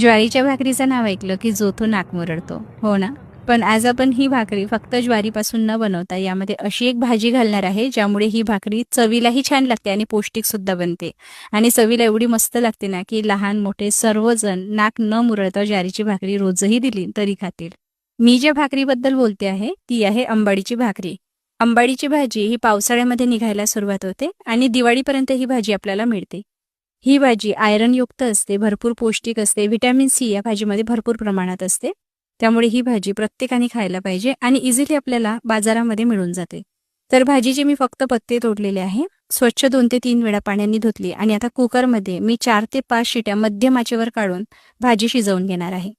ज्वारीच्या भाकरीचं नाव ऐकलं की जो नाक मुरडतो. हो ना? पण आज आपण ही भाकरी फक्त ज्वारीपासून न बनवता यामध्ये अशी एक भाजी घालणार आहे ज्यामुळे ही भाकरी चवीलाही छान लागते आणि पौष्टिक सुद्धा बनते. आणि चवीला एवढी मस्त लागते ना की लहान मोठे सर्वजण नाक न मुरळता ज्वारीची भाकरी रोजही दिली तरी खातील. मी ज्या भाकरीबद्दल बोलते आहे ती आहे अंबाडीची भाकरी. अंबाडीची भाजी ही पावसाळ्यामध्ये निघायला सुरुवात होते आणि दिवाळीपर्यंत ही भाजी आपल्याला मिळते. ही भाजी आयरनयुक्त असते भरपूर पौष्टिक असते व्हिटॅमिन सी या भाजीमध्ये भरपूर प्रमाणात असते. त्यामुळे ही भाजी प्रत्येकाने खायला पाहिजे आणि इझिली आपल्याला बाजारामध्ये मिळून जाते. तर भाजीचे मी फक्त पत्ते तोडलेले आहे. स्वच्छ दोन ते तीन वेळा पाण्याने धुतली आणि आता कुकरमध्ये मी चार ते पाच शिट्या मध्यम आचेवर काढून भाजी शिजवून घेणार आहे.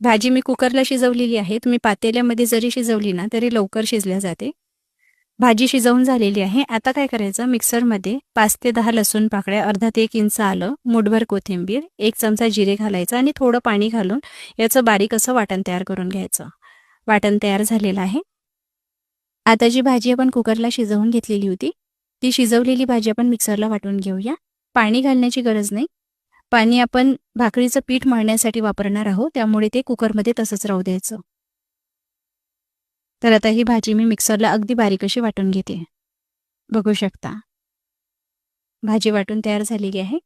भाजी मी कुकरला शिजवलेली आहे. तुम्ही पातेल्यामध्ये जरी शिजवली ना तरी लवकर शिजल्या जाते. भाजी शिजवून झालेली आहे. आता काय करायचं? मिक्सरमध्ये पाच ते दहा लसूण पाकळ्या अर्धा ते एक इंच आलं मुठभर कोथिंबीर एक चमचा जिरे घालायचं आणि थोडं पाणी घालून याचं बारीक असं वाटण तयार करून घ्यायचं. वाटण तयार झालेलं आहे. आता जी भाजी आपण कुकरला शिजवून घेतलेली होती ती शिजवलेली भाजी आपण मिक्सरला वाटून घेऊया. पाणी घालण्याची गरज नाही. पाणी आपण भाकरीचं पीठ मळण्यासाठी वापरणार आहोत त्यामुळे ते कुकरमध्ये तसंच राहू द्यायचं. तर आता ही भाजी मी मिक्सरला अगदी बारीक अशी वाटून घेते. बघू शकता. भाजी वाटून तयार झालेली आहे.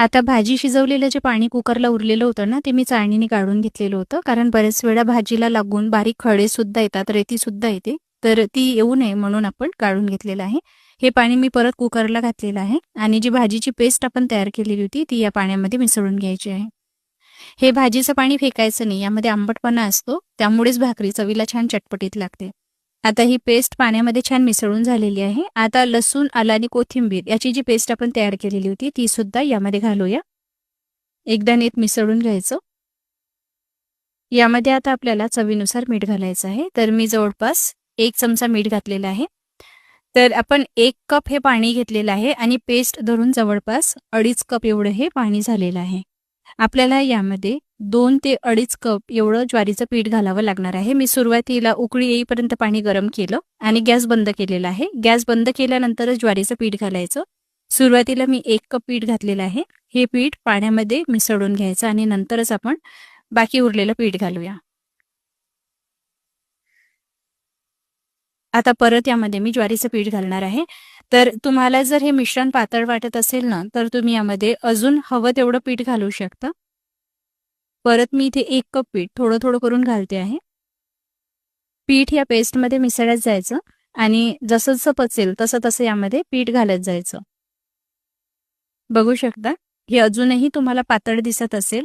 आता भाजी शिजवलेलं जे पाणी कुकरला उरलेलं होतं ना ते मी चाळणीने काढून घेतलेलं होतं. कारण बरेच वेळा भाजीला लागून बारीक खळेसुद्धा येतात रेती सुद्धा येते. तर ती येऊ नये म्हणून आपण काढून घेतलेलं आहे. हे पाणी मी परत कुकरला घातलेलं आहे. आणि जी भाजीची पेस्ट आपण तयार केलेली होती ती या पाण्यामध्ये मिसळून घ्यायची आहे. हे भाजीचं पाणी फेकायचं नाही यामध्ये आंबटपणा असतो त्यामुळेच भाकरी चवीला छान चटपटीत लागते. आता ही पेस्ट पाण्यामध्ये छान मिसळून झालेली आहे. आता लसूण आला आणि कोथिंबीर याची जी पेस्ट आपण तयार केलेली होती ती सुद्धा यामध्ये घालूया. एकदा नीट मिसळून घ्यायचं. यामध्ये आता आपल्याला चवीनुसार मीठ घालायचं आहे. तर मी जवळपास एक चमचा मीठ घातलेला आहे. तर आपण एक कप हे पाणी घेतलेलं आहे आणि पेस्ट धरून जवळपास अडीच कप एवढं हे पाणी झालेलं आहे. आपल्याला यामध्ये दोन ते अडीच कप एवढं ज्वारीचं पीठ घालावं लागणार आहे. मी सुरुवातीला उकळी येईपर्यंत पाणी गरम केलं आणि गॅस बंद केलेला आहे. गॅस बंद केल्यानंतरच ज्वारीचं पीठ घालायचं. सुरुवातीला मी एक कप पीठ घातलेलं आहे. हे पीठ पाण्यामध्ये मिसळून घ्यायचं आणि नंतरच आपण बाकी उरलेलं पीठ घालूया. आता परत यामध्ये मी ज्वारीचं पीठ घालणार आहे. तर तुम्हाला जर हे मिश्रण पातळ वाटत असेल ना तर तुम्ही यामध्ये अजून हवं तेवढं पीठ घालू शकता. परत मी इथे एक कप पीठ थोडं थोडं करून घालते आहे. पीठ या पेस्टमध्ये मिसळत जायचं आणि जसं जसं पचेल तसं तसं यामध्ये पीठ घालत जायचं. बघू शकता हे अजूनही तुम्हाला पातळ दिसत असेल.